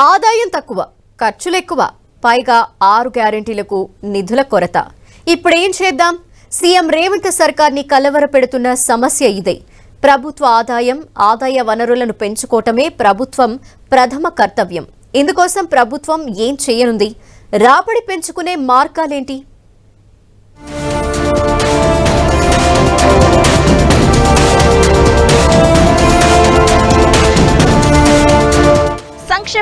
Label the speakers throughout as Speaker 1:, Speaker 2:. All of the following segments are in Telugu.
Speaker 1: ఆదాయం తక్కువ ఖర్చులు ఎక్కువ పైగా ఆరు గ్యారెంటీలకు నిధుల కొరత. ఇప్పుడేం చేద్దాం? సీఎం రేవంత్ సర్కార్ని కలవరపెడుతున్న సమస్య ఇదే. ప్రభుత్వ ఆదాయం ఆదాయ వనరులను పెంచుకోవటమే ప్రభుత్వం ప్రథమ కర్తవ్యం. ఇందుకోసం ప్రభుత్వం ఏం చేయనుంది? రాబడి పెంచుకునే మార్గాలేంటి?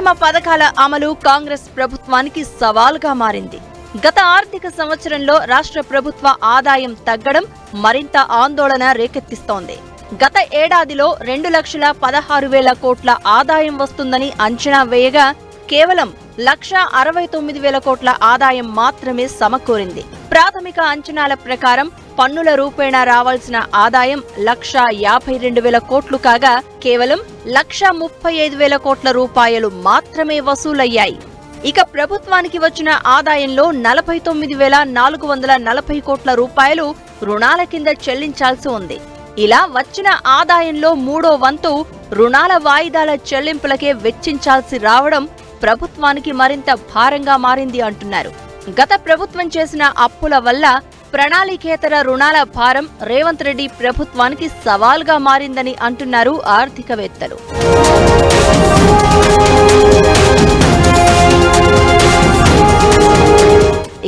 Speaker 2: సంక్షేమ పథకాల అమలు కాంగ్రెస్ ప్రభుత్వానికి సవాల్గా మారింది. గత ఆర్థిక సంవత్సరంలో రాష్ట్ర ప్రభుత్వ ఆదాయం తగ్గడం మరింత ఆందోళన రేకెత్తిస్తోంది. గత ఏడాదిలో రెండు లక్షల పదహారు వేల కోట్ల ఆదాయం వస్తుందని అంచనా వేయగా కేవలం లక్ష అరవై తొమ్మిది వేల కోట్ల ఆదాయం మాత్రమే సమకూరింది. ప్రాథమిక అంచనాల ప్రకారం పన్నుల రూపేణా రావాల్సిన ఆదాయం లక్ష యాభై రెండు వేల కోట్లు కాగా కేవలం లక్ష ముప్పై ఐదు వేల కోట్ల రూపాయలు మాత్రమే వసూలయ్యాయి. ఇక ప్రభుత్వానికి వచ్చిన ఆదాయంలో నలభై తొమ్మిది వేల నాలుగు వందల నలభై కోట్ల రూపాయలు రుణాల కింద చెల్లించాల్సి ఉంది. ఇలా వచ్చిన ఆదాయంలో మూడో వంతు రుణాల వాయిదాల చెల్లింపులకే వెచ్చించాల్సి రావడం ప్రభుత్వానికి మరింత భారంగా మారింది అంటున్నారు. గత ప్రభుత్వం చేసిన అప్పుల వల్ల ప్రణాళికేతర రుణాల భారం రేవంత్ రెడ్డి ప్రభుత్వానికి సవాల్గా మారిందని అంటున్నారు ఆర్థికవేత్తలు.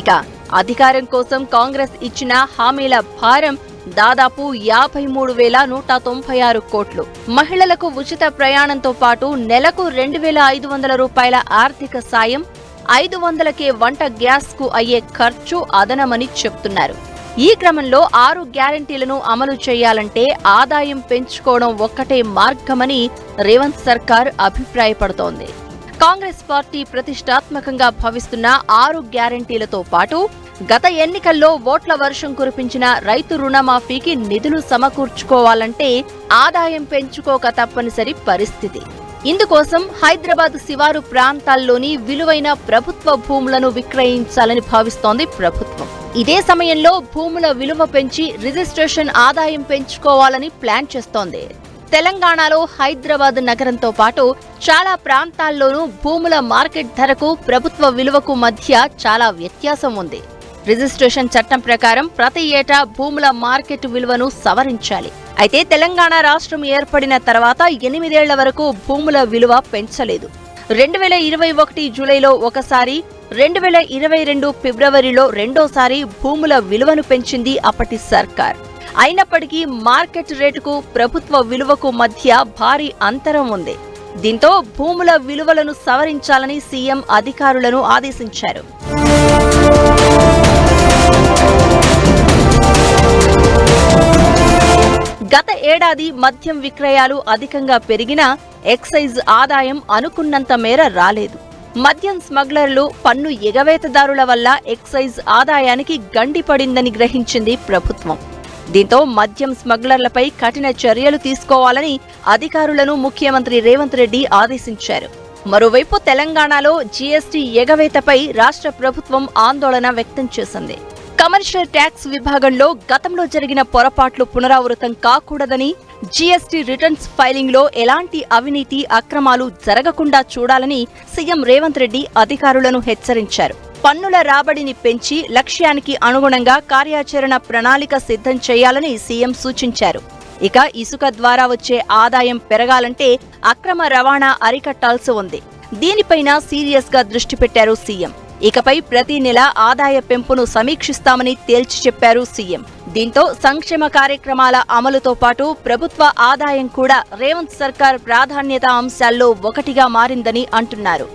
Speaker 2: ఇక అధికారం కోసం కాంగ్రెస్ ఇచ్చిన హామీల భారం దాదాపు యాభై మూడు వేల నూట తొంభై ఆరు కోట్లు. మహిళలకు ఉచిత ప్రయాణంతో పాటు నెలకు రెండు వేల ఐదు వందల రూపాయల ఆర్థిక సాయం ఐదు వందలకే వంట గ్యాస్కు అయ్యే ఖర్చు అదనమని చెప్తున్నారు. ఈ క్రమంలో ఆరు గ్యారంటీలను అమలు చేయాలంటే ఆదాయం పెంచుకోవడం ఒక్కటే మార్గమని రేవంత్ సర్కార్ అభిప్రాయపడుతోంది. కాంగ్రెస్ పార్టీ ప్రతిష్టాత్మకంగా భావిస్తున్న ఆరు గ్యారంటీలతో పాటు గత ఎన్నికల్లో ఓట్ల వర్షం కురిపించిన రైతు రుణమాఫీకి నిధులు సమకూర్చుకోవాలంటే ఆదాయం పెంచుకోక తప్పనిసరి పరిస్థితి. ఇందుకోసం హైదరాబాద్ శివారు ప్రాంతాల్లోని విలువైన ప్రభుత్వ భూములను విక్రయించాలని భావిస్తోంది ప్రభుత్వం. ఇదే సమయంలో భూముల విలువ పెంచి రిజిస్ట్రేషన్ ఆదాయం పెంచుకోవాలని ప్లాన్ చేస్తోంది. తెలంగాణలో హైదరాబాద్ నగరంతో పాటు చాలా ప్రాంతాల్లోనూ భూముల మార్కెట్ ధరకు ప్రభుత్వ విలువకు మధ్య చాలా వ్యత్యాసం ఉంది. రిజిస్ట్రేషన్ చట్టం ప్రకారం ప్రతి ఏటా భూముల మార్కెట్ విలువను సవరించాలి. అయితే తెలంగాణ రాష్ట్రం ఏర్పడిన తర్వాత ఎనిమిదేళ్ళ వరకు భూముల విలువ పెంచలేదు. రెండు వేల ఇరవై ఒకటి జూలైలో ఒకసారి రెండు వేల ఇరవై రెండు ఫిబ్రవరిలో రెండోసారి భూముల విలువను పెంచింది అప్పటి సర్కార్. అయినప్పటికీ మార్కెట్ రేటుకు ప్రభుత్వ విలువకు మధ్య భారీ అంతరం ఉంది. దీంతో భూముల విలువలను సవరించాలని సీఎం అధికారులను ఆదేశించారు. గత ఏడాది మద్యం విక్రయాలు అధికంగా పెరిగినా ఎక్సైజ్ ఆదాయం అనుకున్నంత మేర రాలేదు. మద్యం స్మగ్లర్లు పన్ను ఎగవేతదారుల వల్ల ఎక్సైజ్ ఆదాయానికి గండి పడిందని గ్రహించింది ప్రభుత్వం. దీంతో మద్యం స్మగ్లర్లపై కఠిన చర్యలు తీసుకోవాలని అధికారులను ముఖ్యమంత్రి రేవంత్ రెడ్డి ఆదేశించారు. మరోవైపు తెలంగాణలో జీఎస్టీ ఎగవేతపై రాష్ట్ర ప్రభుత్వం ఆందోళన వ్యక్తం చేసింది. కమర్షియల్ ట్యాక్స్ విభాగంలో గతంలో జరిగిన పొరపాట్లు పునరావృతం కాకూడదని జీఎస్టీ రిటర్న్స్ ఫైలింగ్లో ఎలాంటి అవినీతి అక్రమాలు జరగకుండా చూడాలని సీఎం రేవంత్ రెడ్డి అధికారులను హెచ్చరించారు. పన్నుల రాబడిని పెంచి లక్ష్యానికి అనుగుణంగా కార్యాచరణ ప్రణాళిక సిద్ధం చేయాలని సీఎం సూచించారు. ఇక ఇసుక ద్వారా వచ్చే ఆదాయం పెరగాలంటే అక్రమ రవాణా అరికట్టాల్సి ఉంది. దీనిపైన సీరియస్గా దృష్టి పెట్టారు సీఎం. ఇకపై ప్రతి నెల ఆదాయ పెంపును సమీక్షిస్తామని తేల్చి చెప్పారు సీఎం. దీంతో సంక్షేమ కార్యక్రమాల అమలుతో పాటు ప్రభుత్వ ఆదాయం కూడా రేవంత్ సర్కార్ ప్రాధాన్యత అంశాల్లో ఒకటిగా మారిందని అంటున్నారు.